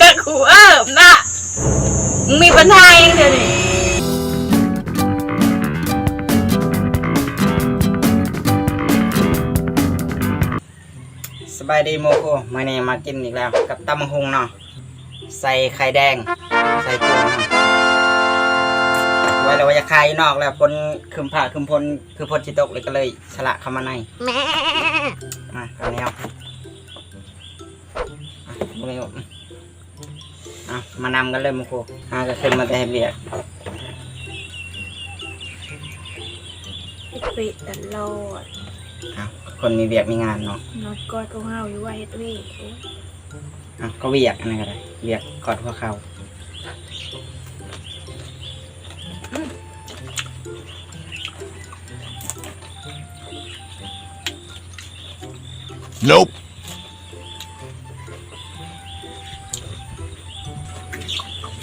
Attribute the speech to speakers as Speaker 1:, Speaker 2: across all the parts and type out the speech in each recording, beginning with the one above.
Speaker 1: กะกูเอิบนะมึงมีปัญหาเองเดี๋ยวนี้
Speaker 2: สบายดีโมโกมาเนี่ยมากินอีกแล้ว กับตำบักหุงเนาะใส่ไข่แดง ใส่กุ้งเนาะไว้แล้วว่าจะคายนอกแล้วพนคืมผ่าคืมพลคือพลชิตกเลยก็เลยฉละเข้ามาในมาข้าวเหนียวอะบุ เรวอะมานำกันเลยโมโกหาก็ขึ้นมาแต่เฮ็ดเบียก
Speaker 1: เฮ็ดเวทตลอด
Speaker 2: อะคนมีเบียกมีงานเนาะ
Speaker 1: นอดกอดก็ห้าวอยู่ว่าเฮ็ดเวทโอ้ย
Speaker 2: อะก็เบียกอันนั้นก็ได้เบียกกอดหัวเข่า
Speaker 3: Nope.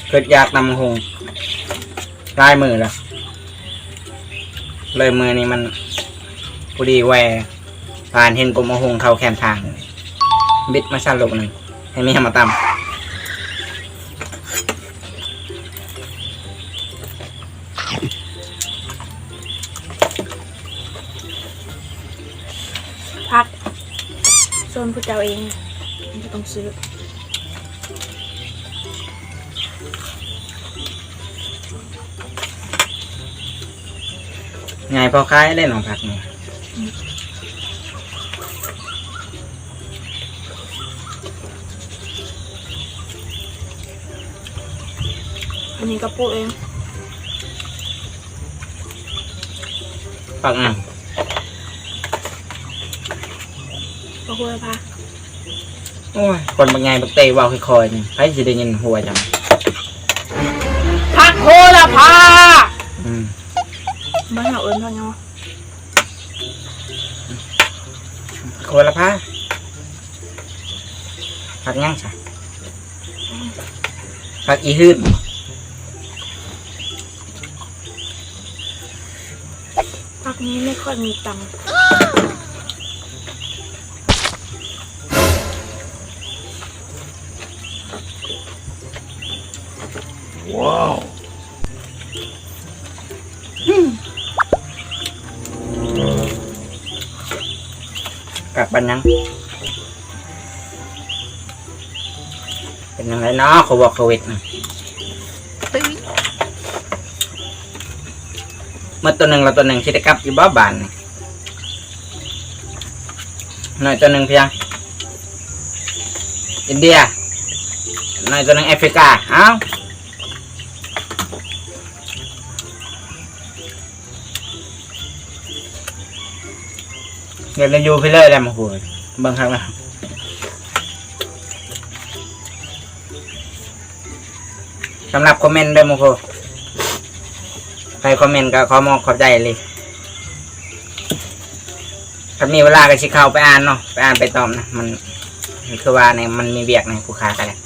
Speaker 2: เกิดอยากนำหงลายมือล้วเลยมือนี้มันพอดีแหวผ่านเห็นกลมหงเขาแคมทาง บิดมาสั่นลูกหนึ่งให้มีมาตำ
Speaker 1: พักโซนผู้เจ้าเองมันจะต้องซื้อำ
Speaker 2: ไงพอคล้ายเล่นของผักนี่
Speaker 1: อันนี้ก็ปลูกเอง
Speaker 2: ผักอะ
Speaker 1: ก็หัวพา
Speaker 2: โอ้ยคนบางไงบักเตะว่าวค่อยๆนี่ใครจะได้ยินหัวจัง
Speaker 1: นเฮาเอิ้นว่าหยังวะ
Speaker 2: โคละพาผักย่างจ้ะผักอีหื้น
Speaker 1: พักนี้ไม่ค่อยมีตังค์
Speaker 3: Wow.
Speaker 2: กับ ปันยังเป็นยังไงเนาะเขาบอกโควิดนะ
Speaker 1: ตึ้ง
Speaker 2: เมื่อตัวหนึ่งเราตัวหนึ่งคิดกลับอยู่บ้าบานนี่หน่อยตัวหนึ่งเพียงอินเดียหน่อยตัวหนึ่งแอฟริกาเอ้า เดี๋ยวเราอยู่ไปเลยแหละมาหัวเบิ่งครับนะสำหรับคอมเมนต์ด้วยโมโคใครคอมเมนต์ก็ขอมองขอบใจเลยถ้ามีเวลาก็ชิเข้าไปอ่านเนาะไปอ่านไปตอบนะมันมันคือว่าเนี่ยมันมีเบียกในผู้ค้ากันแหละ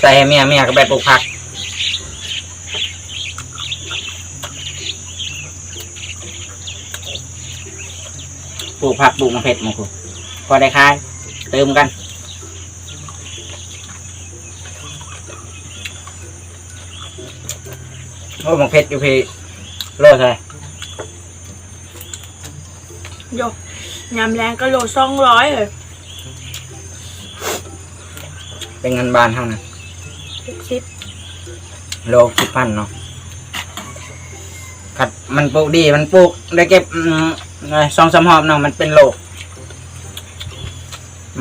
Speaker 2: ใส่เมียเมียก็ไปปลูกผัก ปลูก ผักปลูกมะเพ็ดมาคุณพอได้ขายเติมกันโอ้หมกเพชรอยู่พี่โลดเลย
Speaker 1: โยยามแรงก็โลสองร้อยเลย
Speaker 2: เป็นเงินบานเท่านั้น
Speaker 1: หกสิบ
Speaker 2: โลสิบพันเนาะ ขัดมันปลูกดีมันปลูกได้เก็บอืมไงสองสามหอบเนาะมันเป็นโลก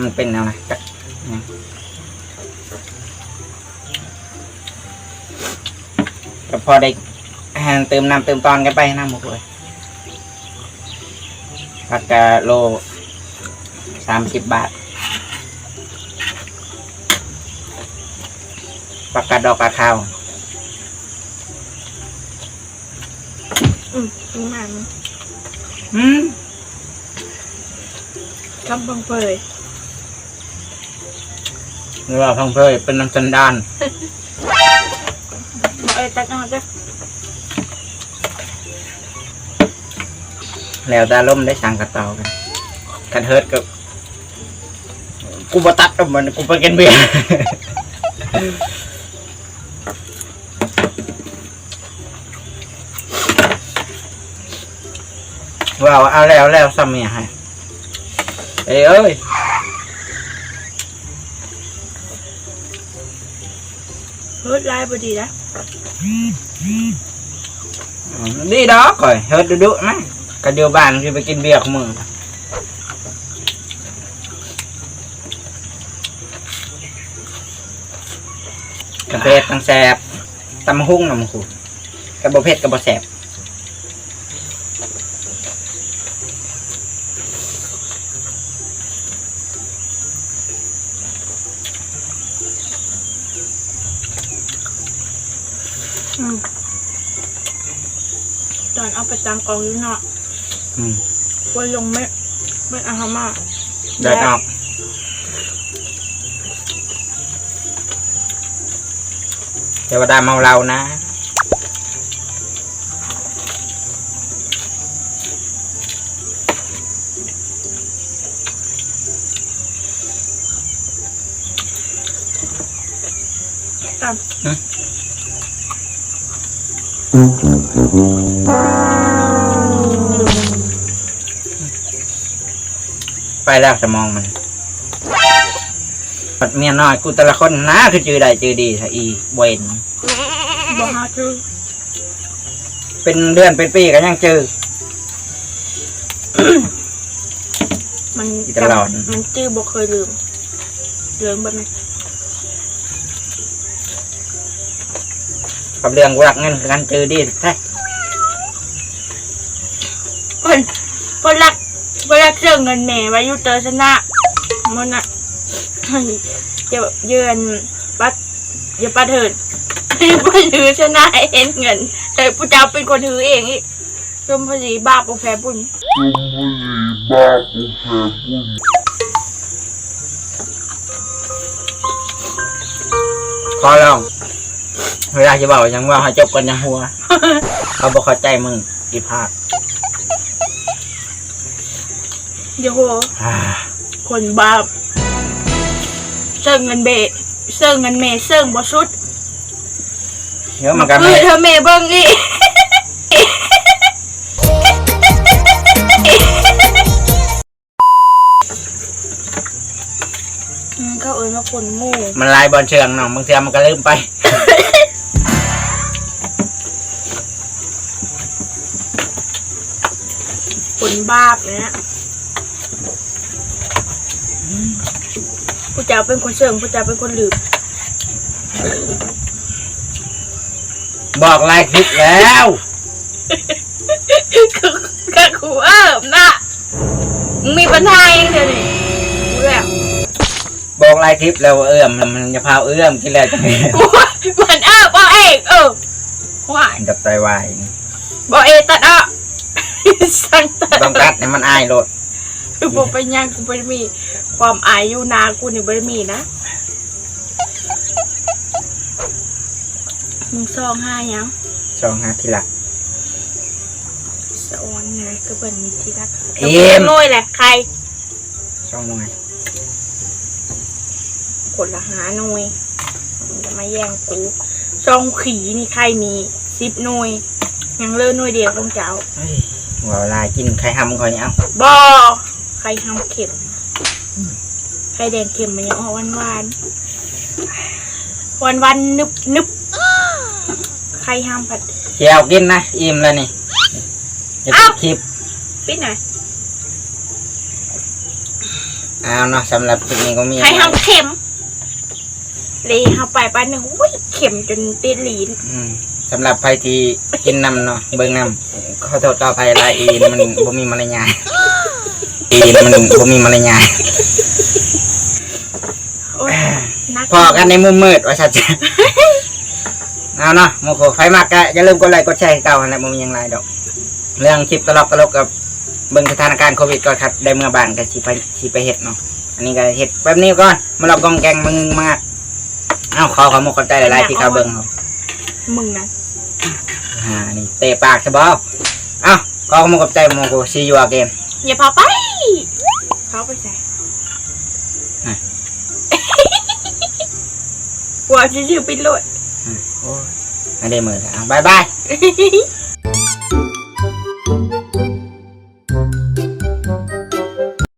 Speaker 2: มันเป็นอะไรจักเนี่ยก็พอได้แฮนเติมน้ำเติมตอนกันไปน้ำหมดเลยผักกะโลสามสิบบาทปากกาดอกปลาขาว
Speaker 1: อืมถึงมัน
Speaker 2: อืม
Speaker 1: กำบังเปย
Speaker 2: หรือว่าพังเพยเป็นน้ำสันดาน
Speaker 1: บอกเอ้ยตักเอาจ้ะ
Speaker 2: แล้วดาล่มได้สั่งกระเตากันกันเฮิร์ตกับกูบ่ตัดกับมันกูไปกินเบียร์ ว้าวเอาแล้วแล้วซ้ำเมียให้เอ้ยเอ้ย
Speaker 1: เฮ้ยลายบดีนะ
Speaker 2: ดีดอกก่อยเฮิร์ตดุๆนะกันเดียวบ้านคือไปกินเบียร์ของมึงกระเพดตังแสบตำหุ่งน้ำคูกระบเพชรกระบแสบ
Speaker 1: ตอนเอาไปตามกองอยู่เนาะ
Speaker 2: อืม
Speaker 1: วันลงไม่ไม่เอามา
Speaker 2: เดินออกเทวดาเมาเรานะ
Speaker 1: ตาม
Speaker 2: ไปแล้วสมองมันปัดเมียน้อยกูแต่ละคนนะคือจือใดจือดีถ้าอีเวน
Speaker 1: บอกฮาคือ
Speaker 2: เป็นเดือนเป็นปีก็ยังจือ
Speaker 1: มัน
Speaker 2: อยู่ตลอด
Speaker 1: มันจื้อบอกเคยลืมลืมแบบนี้
Speaker 2: กับเรื่องกูรักเงินคือกันจือดีแท้
Speaker 1: เพิ่นเพิ่นรักเพิ่นรักเรื่องเงินแม่ไว้อยู่เตอร์ชนะมันอะเดี๋ยวเยือนปัดอย่าปัดเถิดเพิ่นถือชนะให้เห็นเงิน แต่ผู้เจ้าเป็นคนถือเองอีกจมภาษีบาปโอแฟบุญ
Speaker 2: ขอลอง เวลาจะบอกยังว่าให้จบกันยังหัว เขาบอกเข้าใจมึงอีภาค
Speaker 1: เดี๋ยวโห
Speaker 2: อ่า
Speaker 1: คนบาปเซิงเงินเบะเซิงเงินเมเซิงบ่สุด
Speaker 2: เดี๋ยวมันก็
Speaker 1: คื
Speaker 2: ไม่
Speaker 1: อเธอเมเบิ่งอีกอืมเขาเอ่ยมาคนหมู่
Speaker 2: มันลายบอลเชิงเนาะบางเทีมันก็ลืมไป
Speaker 1: บาปเนี่ยผู้เจ้าเป็นคนเชิงผู้เจ้าเป็นคนลืม
Speaker 2: บอกลายคลิปแล้ว
Speaker 1: ก็คูเอิมนะมึงมีปัญหาเองเดี๋ยวนี้กูแล้ว
Speaker 2: บอกลายคลิปแล้วว่าเอื้อมมันจะพาเอื้อมกินแล้วจะ
Speaker 1: กูว่ามันเออบอกเองเออว่า
Speaker 2: ดับไตวาย
Speaker 1: บอกเองตัดอะ สั่งตัด
Speaker 2: ต้องตัดให้มันอายโลด
Speaker 1: คือบอกไปยังกูไม่ได้มี ความอายอยู่นากูนี่ไม่ได้มีนะมึงซองห้ายัง
Speaker 2: ช่องหาทีหลัก
Speaker 1: สะออนไงก็เป็นมีที่รัก
Speaker 2: เอ็ม
Speaker 1: น้อยแหละใคร
Speaker 2: ช่องหน่วย
Speaker 1: คนละหาหน่วยมึงจะมาแย่งกูซองขีนี่ใครมีสิบหน่วยยังเลิกหน่วยเดียวของเจ้า
Speaker 2: เฮ้ย ว่าลายกินไข่หำคอยเอา
Speaker 1: บอใครทำเข็มไข่แดงเข็มมันยังออกหวานหวานวันวันๆนึบนึบใครห้ามผัด
Speaker 2: เจียวกินนะอิ่มแล้วนี่จะ
Speaker 1: อ้าว
Speaker 2: คลิป
Speaker 1: ปิดหน่อย
Speaker 2: เอาเนาะสำหรับคลิปนี้ก็มี
Speaker 1: ใครห้ามเข็มเลยเข้าไปป้านหนึ่งอุ้ยเข็มจนติดลิ้น
Speaker 2: อืม สำหรับใครที่กินน้ำเนาะเบิ่งน้ำขอโทษต่อภัยลายอีนมันบ่มีมารยาทอีนมันบ่มีมารยาท
Speaker 1: โอ้ยนัก
Speaker 2: พอกันในมุมมืดว่าชัดเจนเอาเนาะโมโคใครมากก็อย่าลืมกดไลค์กดแชร์ให้เก่าอะไรบ่มีหยังไรดอก เรื่องคลิปตลกตลกกับเบิ่งสถานการณ์โควิดก่อนครับได้เมื่อบ้านก็สิไปสิไปเฮ็ดเนาะอันนี้ก็เฮ็ดแบบนี้ก่อนมาลอกกองแกงมึงมากเอ้าขอขอมกขอบใจหลายๆที่เขาเบิ่งเอา
Speaker 1: มึงนะ
Speaker 2: อ่านี่เตะปากซะบ่เอ้าขอขอมกขอบใจโมโคซียูอเกม
Speaker 1: อย่าพาไป เขาไปใส่
Speaker 2: ฮะ
Speaker 1: กลัวจะชื่อปิดโลด
Speaker 2: อะโอ้ยไม่ได้มือแล้วอะบายบาย